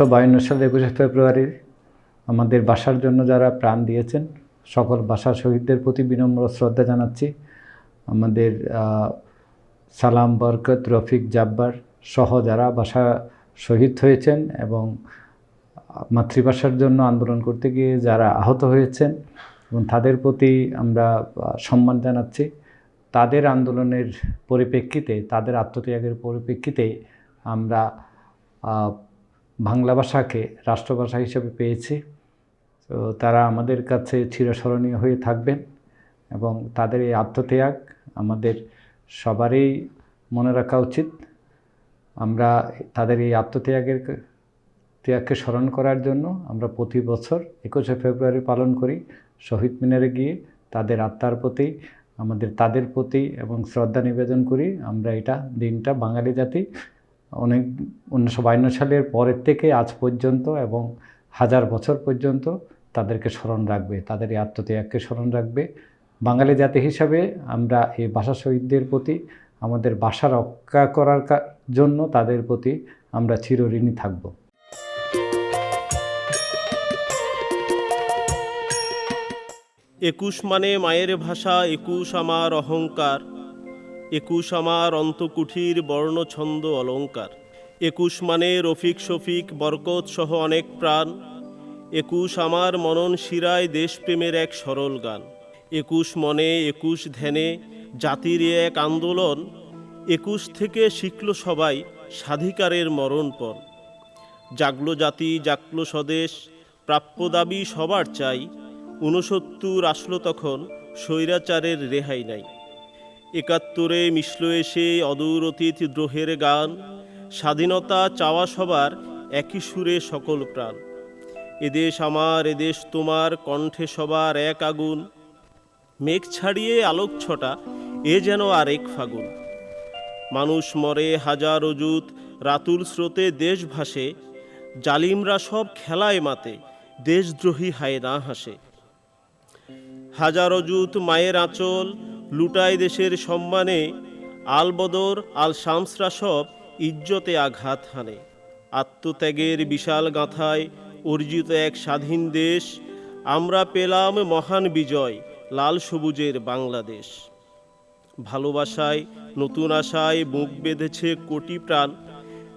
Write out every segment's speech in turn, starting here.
উনিশশো বায়ান্ন সালের একুশে ফেব্রুয়ারি আমাদের বাসার জন্য যারা প্রাণ দিয়েছেন, সকল বাসা শহীদদের প্রতি বিনম্র শ্রদ্ধা জানাচ্ছি। আমাদের সালাম, বরকত, রফিক, জাব্বার সহ যারা বাসা শহীদ হয়েছেন এবং মাতৃভাষার জন্য আন্দোলন করতে গিয়ে যারা আহত হয়েছেন এবং তাদের প্রতি আমরা সম্মান জানাচ্ছি। তাদের আন্দোলনের পরিপ্রেক্ষিতে, তাদের আত্মত্যাগের পরিপ্রেক্ষিতে আমরা বাংলা ভাষাকে রাষ্ট্রভাষা হিসেবে পেয়েছি। তো তারা আমাদের কাছে চিরস্মরণীয় হয়ে থাকবেন এবং তাদের এই আত্মত্যাগ আমাদের সবারই মনে রাখা উচিত। আমরা তাদের এই আত্মত্যাগের ত্যাগকে স্মরণ করার জন্য আমরা প্রতি বছর একুশে ফেব্রুয়ারি পালন করি। শহীদ মিনারে গিয়ে তাদের আত্মার প্রতি, আমাদের তাদের প্রতি এবং শ্রদ্ধা নিবেদন করি। আমরা এটা দিনটা বাঙালি জাতি অনেক উনিশশো বায়ান্ন সালের পরের থেকে আজ পর্যন্ত এবং হাজার বছর পর্যন্ত তাদেরকে স্মরণ রাখবে, তাদের এই আত্মত্যাগকে স্মরণ রাখবে। বাঙালি জাতি হিসাবে আমরা এই ভাষা শহীদদের প্রতি, আমাদের ভাষা রক্ষা করার জন্য তাদের প্রতি আমরা চিরঋণী থাকব। একুশ মানে মায়ের ভাষা, একুশ আমার অহংকার। একুশ আমার অন্তকুঠির বর্ণছন্দ অলঙ্কার। একুশ মানে রফিক শফিক বরকত সহ অনেক প্রাণ। একুশ আমার মনন শিরায় দেশপ্রেমের এক সরল গান। একুশ মনে, একুশ ধ্যানে জাতির এক আন্দোলন। একুশ থেকে শিখল সবাই স্বাধিকারের মরণপণ। জাগলো জাতি, জাগলো স্বদেশ, প্রাপ্য দাবি সবার চাই। ঊনসত্তর আসলো তখন স্বৈরাচারের রেহাই নাই। একাত্তরে মিশল এসে অদূর অতীত দ্রোহের গান, স্বাধীনতা চাওয়া সবার একই সুরে সকল প্রাণ। এদেশ আমার এদেশ তোমার, কণ্ঠে সবার এক আগুন। মেঘ ছাড়িয়ে আলোক ছটা, এ যেন আরেক ফাগুন। মানুষ মরে হাজার অজুত রাতুল স্রোতে দেশ ভাসে, জালিমরা সব খেলায় মাতে, দেশদ্রোহী হায় না হাসে। হাজার অজুত মায়ের আঁচল লুটায় দেশের সম্মানে আলবদর আল শামসরা সব ইজ্জতে আঘাত হানে। আত্মত্যাগের বিশাল গাঁথায় অর্জিত এক স্বাধীন দেশ, আমরা পেলাম মহান বিজয়, লাল সবুজের বাংলাদেশ। ভালোবাসায়, নতুন আশায় বুক বেঁধেছে কোটি প্রাণ।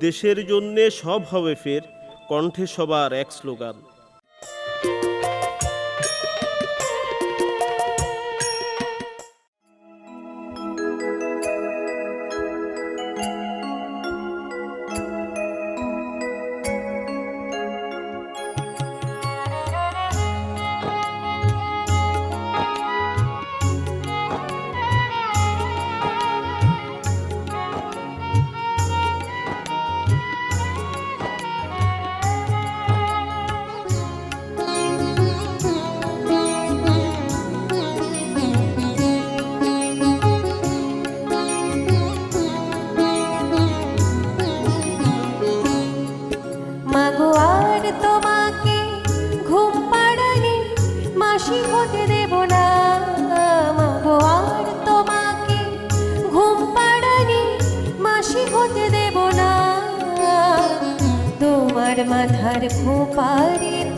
দেশের জন্যে সব হবে ফের, কণ্ঠে সবার এক স্লোগান।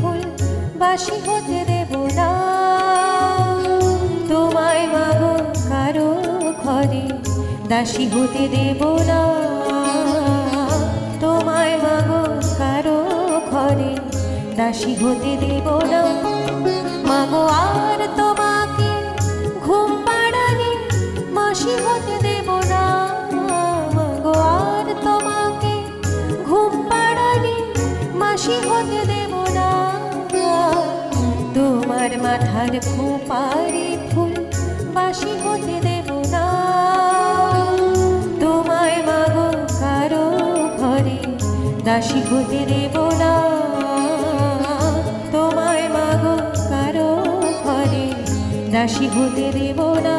ফুল বাসি হতে দেব না। তোমায় মাগো কারও ঘরে, দাসী হতে দেব না। তোমায় মাগো কারও ঘরে, দাসী হতে দেব না। মাগো আর তোমাকে মাসি হতে দেব না। তোমার মাথার খোপারে ফুল বাসি হতে দেব না। তোমায় মাগো কারও ঘরে দাসী হতে দেব না। তোমায় মাগো কারও ঘরে দাসী হতে দেব না।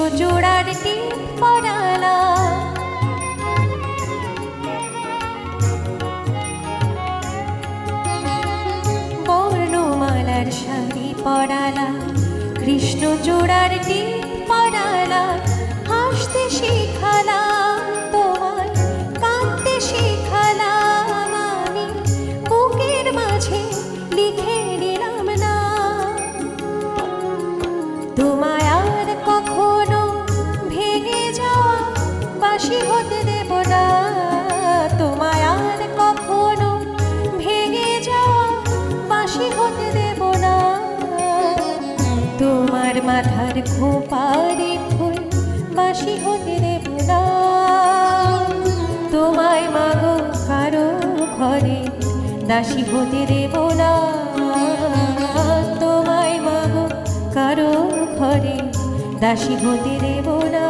ছোটো জোড়ার টিপ পড়ালা বর্ণমালার শাড়ি পড়ালা কৃষ্ণ জোড়ার টিপ পড়ালা হাসতে শিখালা তোমার, কাঁদতে শিখালা আমি, বুকের মাঝে লিখে নিলাম না তোমার বাসি হতে দেব না। তোমায় আর কখনো ভেঙে যাওয়া বাসি হতে দেব না। তোমার মাথার খোপারে ফুল বাসি হতে দেব না। তোমায় মাগো কারও ঘরে দাসী হতে দেব না। তোমায় মাগো কারও ঘরে দাসী হতে দেব না।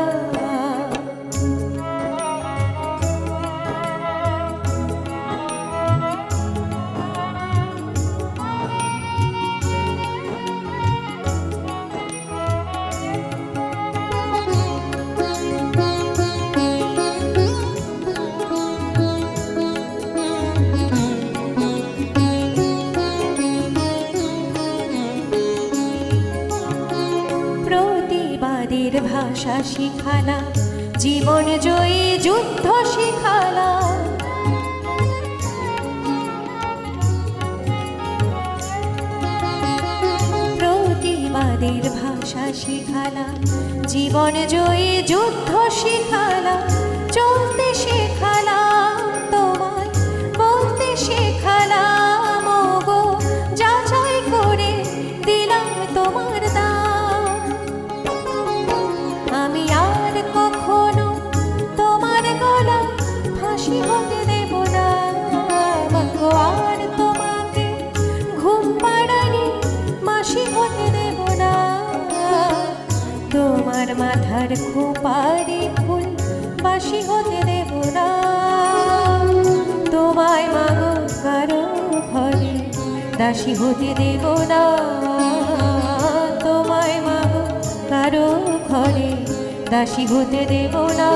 ভাষা শিখালা, জীবন জয়ী যুদ্ধ শিখালা। প্রতিবাদের ভাষা শিখালা, জীবন জয়ী যুদ্ধ শিখালা, চলতে শেখালা মাথার খোপারে ফুল বাসি হতে দেব না। তোমায় মাগো কারও ঘরে দাসী হতে দেব না। তোমায় মাগো কারও ঘরে দাসী হতে দেব না।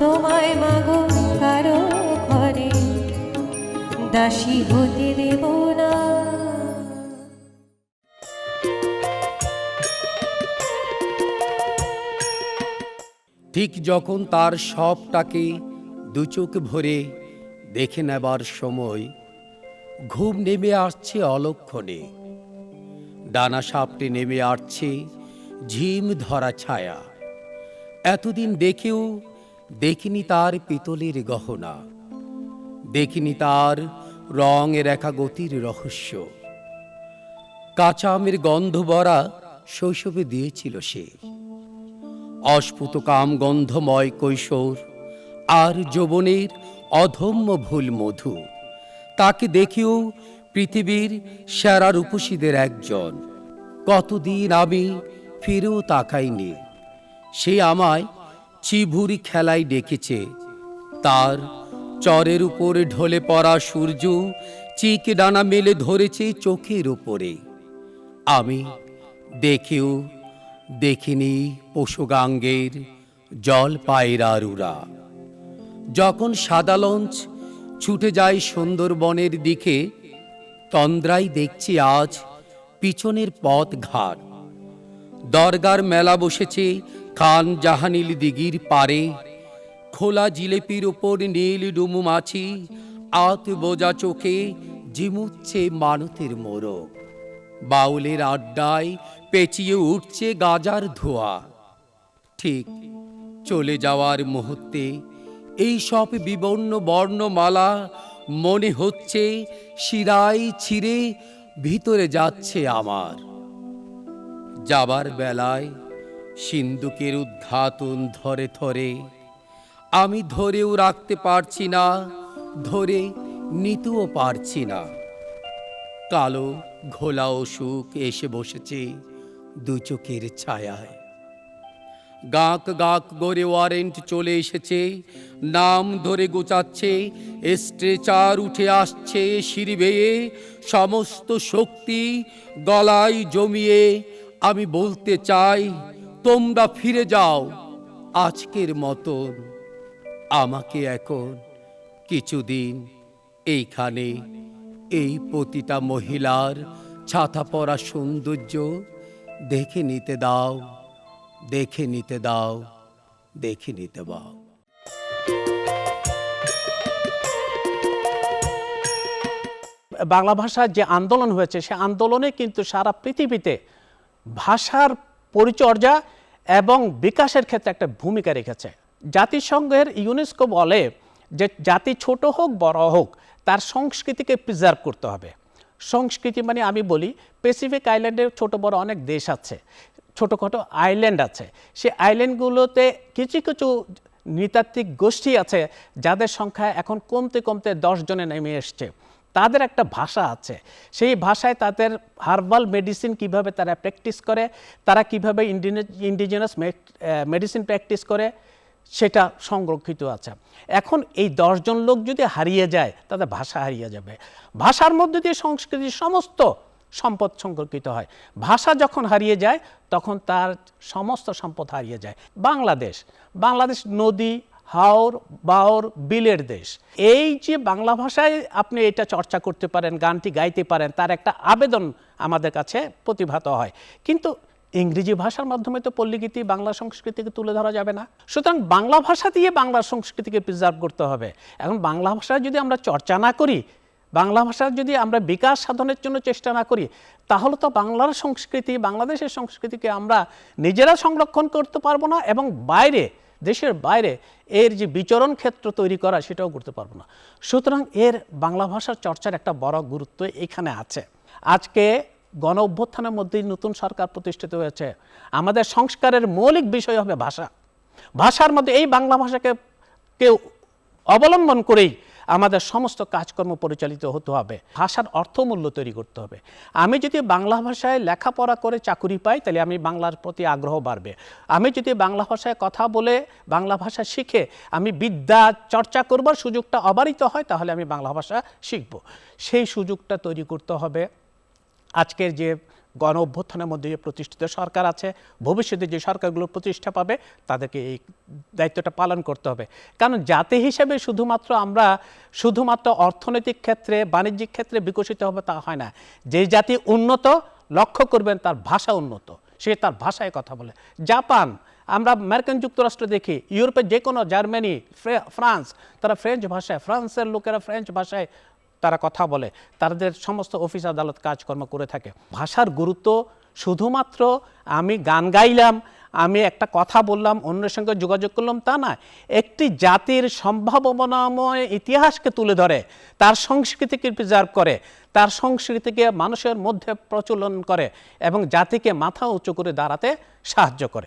তোমায় মাগো কারও ঘরে দাসী হতে দেব না। ঠিক যখন তার সবটাকে দু চোখ ভরে দেখে নেবার সময় ঘুম নেমে আসছে অলক্ষণে। ডানা সাপটে নেমে আসছে ঝিম ধরা ছায়া। এতদিন দেখেও দেখিনি তার পিতলের গহনা। দেখিনি তার রং রেখা গতির রহস্য। কাঁচা আমের গন্ধ ভরা শৈশবে দিয়েছিল সে। অস্ফুত কাম গন্ধময় কৈশোর, আর যৌবনের অধম্য ভুল মধু। তাকে দেখেও পৃথিবীর সেরা রূপসীদের একজন। কতদিন আমি ফিরেও তাকাইনি, সে আমায় চিভুরি খেলায় ডেকেছে। তার চরের উপরে ঢলে পড়া সূর্য চিক ডানা মেলে ধরেছে চোখের উপরে। আমি দেখেও দেখিনি পশুগাঙ্গের জল পায়রারুরা যখন সাদা লঞ্চ ছুটে যায় সুন্দরবনের দিকে, তন্দ্রাই দেখছি আজ পিছনের পথ ঘাট। দরগার মেলা বসেছে খান জাহানিল দিঘির পারে। খোলা জিলেপির ওপর নীল ডুমু মাছি, আত বোজা চোখে জিমুচ্ছে মানতের মোরগ। বাউলের আড্ডায় পেঁচিয়ে উঠছে গাজার ধোয়া। ঠিক চলে যাওয়ার মুহূর্তে এই সব বিবর্ণ বর্ণমালা মনে হচ্ছে শিরায় ছিঁড়ে ভিতরে যাচ্ছে আমার। যাবার বেলায় সিন্দুকের উদ্ঘাটন ধরে ধরে আমি ধরেও রাখতে পারছি না, ধরে নিতেও পারছি না। কালো ঘোলা অসুখ এসে বসেছে দু চোখের ছায়ায়। গাক গাক গড়ে ওয়ারেন্ট চলে এসেছে, নাম ধরে গোচাচ্ছে, স্ট্রেচার উঠে আসছে সিঁড়ি বেয়ে, সমস্ত শক্তি গলায় জমিয়ে, আমি বলতে চাই, তোমরা ফিরে যাও, আজকের মতন। আমাকে এখন কিছুদিন এইখানে এই প্রতিটা মহিলার ছাতা পরা সৌন্দর্য দেখে নিতে দাও, দেখে নিতে দাও, দেখে নিতে দাও। বাংলা ভাষার যে আন্দোলন হয়েছে, সে আন্দোলনে কিন্তু সারা পৃথিবীতে ভাষার পরিচর্যা এবং বিকাশের ক্ষেত্রে একটা ভূমিকা রেখেছে। জাতিসংঘের ইউনেস্কো বলে যে, জাতি ছোট হোক, বড় হোক। তার সংস্কৃতিকে প্রিজার্ভ করতে হবে। সংস্কৃতি মানে আমি বলি প্যাসিফিক আইল্যান্ডে ছোট বড় অনেক দেশ আছে, ছোটোখাটো আইল্যান্ড আছে। সেই আইল্যান্ডগুলোতে কিছু কিছু নৃতাত্ত্বিক গোষ্ঠী আছে, যাদের সংখ্যা এখন কমতে কমতে জনে নেমে এসছে। তাদের একটা ভাষা আছে। সেই ভাষায় তাদের হার্বাল মেডিসিন কীভাবে তারা প্র্যাকটিস করে, তারা কীভাবে ইন্ডিজিনাস মেডিসিন প্র্যাকটিস করে সেটা সংরক্ষিত আছে। এখন এই দশজন লোক যদি হারিয়ে যায়, তাদের ভাষা হারিয়ে যাবে। ভাষার মধ্যে দিয়ে সংস্কৃতির সমস্ত সম্পদ সংরক্ষিত হয়। ভাষা যখন হারিয়ে যায়, তখন তার সমস্ত সম্পদ হারিয়ে যায়। বাংলাদেশ বাংলাদেশ নদী, হাওর, বাওর, বিলের দেশ। এই যে বাংলা ভাষায় আপনি এটা চর্চা করতে পারেন, গানটি গাইতে পারেন, তার একটা আবেদন আমাদের কাছে প্রতিভাত হয়। কিন্তু ইংরেজি ভাষার মাধ্যমে তো পল্লীগীতি, বাংলা সংস্কৃতিকে তুলে ধরা যাবে না। সুতরাং বাংলা ভাষা দিয়ে বাংলা সংস্কৃতিকে প্রিজার্ভ করতে হবে। এখন বাংলা ভাষা যদি আমরা চর্চা না করি, বাংলা ভাষার যদি আমরা বিকাশ সাধনের জন্য চেষ্টা না করি, তাহলে তো বাংলার সংস্কৃতি, বাংলাদেশের সংস্কৃতিকে আমরা নিজেরা সংরক্ষণ করতে পারব না এবং বাইরে, দেশের বাইরে এর যে বিচরণ ক্ষেত্র তৈরি করা সেটাও করতে পারব না। সুতরাং এর বাংলা ভাষার চর্চার একটা বড় গুরুত্ব এখানে আছে। আজকে গণ অভ্যুত্থানের মধ্যেই নতুন সরকার প্রতিষ্ঠিত হয়েছে। আমাদের সংস্কারের মৌলিক বিষয় হবে ভাষা। ভাষার মধ্যে এই বাংলা ভাষাকে কেউ অবলম্বন করেই আমাদের সমস্ত কাজকর্ম পরিচালিত হতে হবে। ভাষার অর্থমূল্য তৈরি করতে হবে। আমি যদি বাংলা ভাষায় লেখাপড়া করে চাকুরি পাই, তাহলে আমি বাংলার প্রতি আগ্রহ বাড়বে। আমি যদি বাংলা ভাষায় কথা বলে, বাংলা ভাষা শিখে আমি বিদ্যা চর্চা করবার সুযোগটা অবারিত হয়, তাহলে আমি বাংলা ভাষা শিখব। সেই সুযোগটা তৈরি করতে হবে। আজকের যে গণ অভ্যুত্থানের মধ্যে যে প্রতিষ্ঠিত সরকার আছে, ভবিষ্যতে যে সরকারগুলো প্রতিষ্ঠা পাবে, তাদেরকে এই দায়িত্বটা পালন করতে হবে। কারণ জাতি হিসেবে শুধুমাত্র আমরা শুধুমাত্র অর্থনৈতিক ক্ষেত্রে, বাণিজ্যিক ক্ষেত্রে বিকশিত হবে তা হয় না। যে জাতি উন্নত, লক্ষ্য করবেন তার ভাষা উন্নত। সে তার ভাষায় কথা বলে। জাপান, আমরা আমেরিকান যুক্তরাষ্ট্র দেখি, ইউরোপের যে কোনো জার্মানি ফ্রান্স, তারা ফ্রেঞ্চ ভাষায়, ফ্রান্সের লোকেরা ফ্রেঞ্চ ভাষায় তারা কথা বলে, তাদের সমস্ত অফিস আদালত কাজকর্ম করে থাকে। ভাষার গুরুত্ব শুধুমাত্র আমি গান গাইলাম, আমি একটা কথা বললাম, অন্যের সঙ্গে যোগাযোগ করলাম, তা না, একটি জাতির সম্ভাবনাময় ইতিহাসকে তুলে ধরে, তার সংস্কৃতিকে প্রিজার্ভ করে, তার সংস্কৃতিকে মানুষের মধ্যে প্রচলন করে এবং জাতিকে মাথা উঁচু করে দাঁড়াতে সাহায্য করে।